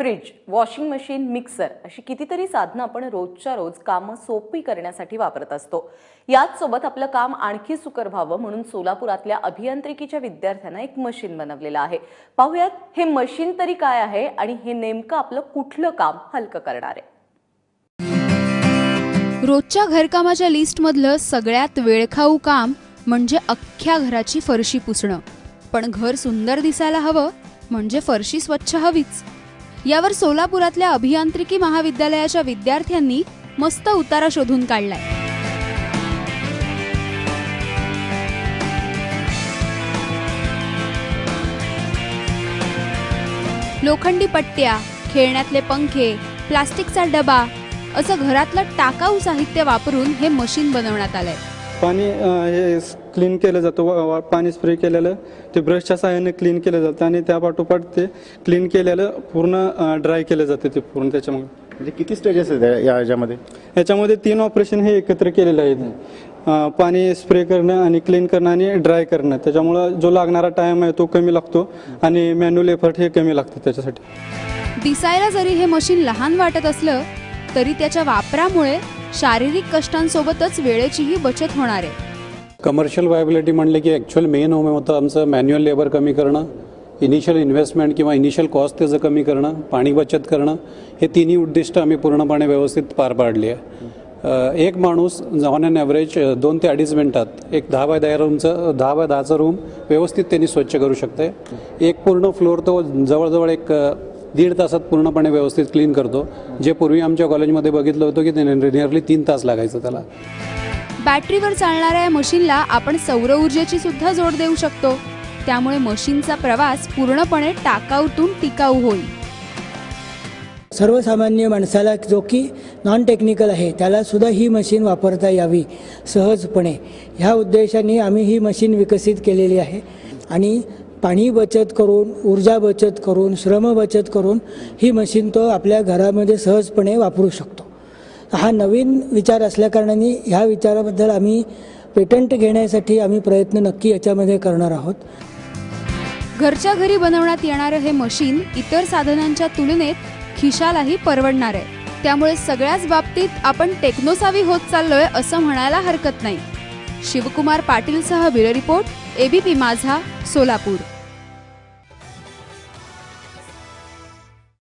Fridge washing machine mixer अशी कितीतरी साधनं आपण रोजच्या रोज कामं सोपी करण्यासाठी वापरत असतो. याच सोबत आपलं काम आणखी सुकर व्हावं म्हणून सोलापुरातल्या अभियांत्रिकीच्या विद्यार्थ्यांना एक मशीन बनवलेलं आहे. पाहुयात हे मशीन तरी काय आहे आणि हे नेमकं आपलं कुठलं काम हलकं करणार आहे? रोजच्या घरकामाच्या लिस्टमधलं सगळ्यात वेळखाऊ काम म्हणजे अख्ख्या घराची फरशी पुसणं. पण घर सुंदर दिसायला हवं म्हणजे फरशी स्वच्छ हवीच. यावर सोलापुरातल्या अभियांत्रिकी महाविद्यालयाच्या विद्यार्थ्यांनी मस्त उतारा शोधून काढलाय. लोखंडी पट्ट्या खेळण्यातले पंखे प्लास्टिकचा डबा असं घरातलं टाकाऊ साहित्य वापरून हे मशीन बनवण्यात आलंय. पाणी हे क्लीन केलं जातं वा- पाणी स्प्रे केलेलं ते ब्रशच्या सहाय्याने क्लीन केलं जातं आणि त्या पाठोपाठ ते क्लीन केलेलं पूर्ण ड्राय केलं जातं ते पूर्ण त्याच्यामुळे म्हणजे किती स्टेजेस आहेत या- या ह्याच्यामध्ये? याच्यामध्ये तीन ऑपरेशन हे एकत्र केलेलं आहे पाणी स्प्रे करणं आणि क्लीन करणं आणि ड्राय करणं. त्याच्यामुळं जो लागणारा टाइम आहे तो कमी लागतो आणि मॅन्युअल एफर्ट हे कमी लागतं त्याच्यासाठी. दिसायला जरी हे मशीन लहान वाटत असलं तरी त्याच्या वापरामुळे शारीरिक कष्टांसोबतच वेळेचीही बचत होणार आहे. कमर्शियल वायबिलिटी म्हणले की ॲक्च्युअल मेन होम होतं आमचं मॅन्युअल लेबर कमी करणं इनिशियल इन्व्हेस्टमेंट किंवा इनिशियल कॉस्ट त्याचं कमी करणं पाणी बचत करणं हे तिन्ही उद्दिष्ट आम्ही पूर्णपणे व्यवस्थित पार पाडली आहे. एक माणूस ऑन अन ॲव्हरेज दोन ते अडीच मिनटात एक दहा बाय दहा रूमचं दहा बाय दहाचं रूम व्यवस्थित त्यांनी स्वच्छ करू शकते एक पूर्ण फ्लोअर तो जवळजवळ एक दीड तासात पूर्णपणे व्यवस्थित क्लीन करतो. जे पूर्वी आमच्या कॉलेजमध्ये बघितलं होतं की निअरली तीन तास लागायचं त्याला. बॅटरीवर चालणाऱ्या या मशीनला आपण सौर ऊर्जेची सुद्धा जोड देऊ शकतो. त्यामुळे मशीनचा प्रवास पूर्णपणे टाकाऊतून टिकाऊ होईल. सर्वसामान्य माणसाला जो की नॉन टेक्निकल आहे त्याला सुद्धा ही मशीन वापरता यावी सहजपणे. ह्या उद्देशाने आम्ही ही मशीन विकसित केलेली आहे. आणि पाणी बचत करून ऊर्जा बचत करून श्रम बचत करून ही मशीन तो आपल्या घरामध्ये सहजपणे वापरू शकतो. हा नवीन विचार असल्याकारणाने ह्या विचाराबद्दल आम्ही पेटंट घेण्यासाठी आम्ही प्रयत्न नक्की याच्यामध्ये करणार आहोत. घरच्या घरी बनवण्यात येणारं हे मशीन इतर साधनांच्या तुलनेत खिशालाही परवडणार आहे. त्यामुळे सगळ्याच बाबतीत आपण टेक्नोसावी होत चाललोय असं म्हणायला हरकत नाही. Shivkumar पाटीलसह bureau report ABP Majha Solapur.